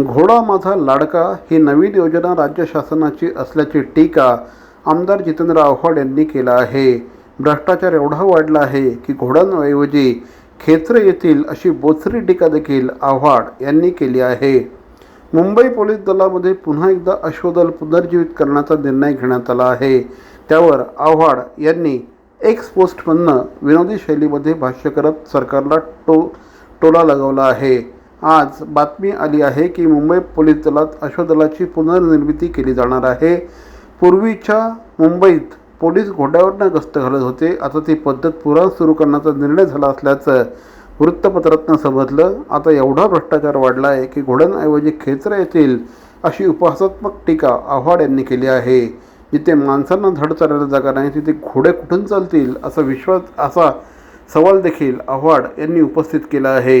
घोडा माझा लाडका ही नवीन योजना राज्य शासनाची असल्याची टीका आमदार जितेंद्र आव्हाड यांनी केला आहे. भ्रष्टाचार एवढा वाढला आहे की घोड्यांऐवजी खेचरे येतील अशी बोचरी टीका देखील आव्हाड यांनी केली आहे. मुंबई पोलीस दलामध्ये पुन्हा एकदा अश्वदल पुनर्जीवित करण्याचा निर्णय घेण्यात आला आहे. त्यावर आव्हाड यांनी एक्स पोस्टमधनं विनोदी शैलीमध्ये भाष्य करत सरकारला टो टोला लगावला आहे. आज बातमी आली आहे की मुंबई पोलीस दलात अश्वदलाची पुनर्निर्मिती केली जाणार आहे. पूर्वीच्या मुंबईत पोलीस घोड्यावरनं गस्त घालत होते. आता ती पद्धत पुरा सुरू करण्याचा निर्णय झाला असल्याचं वृत्तपत्रातनं समजलं. आता एवढा भ्रष्टाचार वाढला आहे की घोड्यांऐवजी खेचर येतील अशी उपहासात्मक टीका आव्हाड यांनी केली आहे. जिथे माणसांना धड चालायला जागा नाही तिथे घोडे कुठून चालतील असा विश्वास असा सवाल देखील आव्हाड यांनी उपस्थित केला आहे.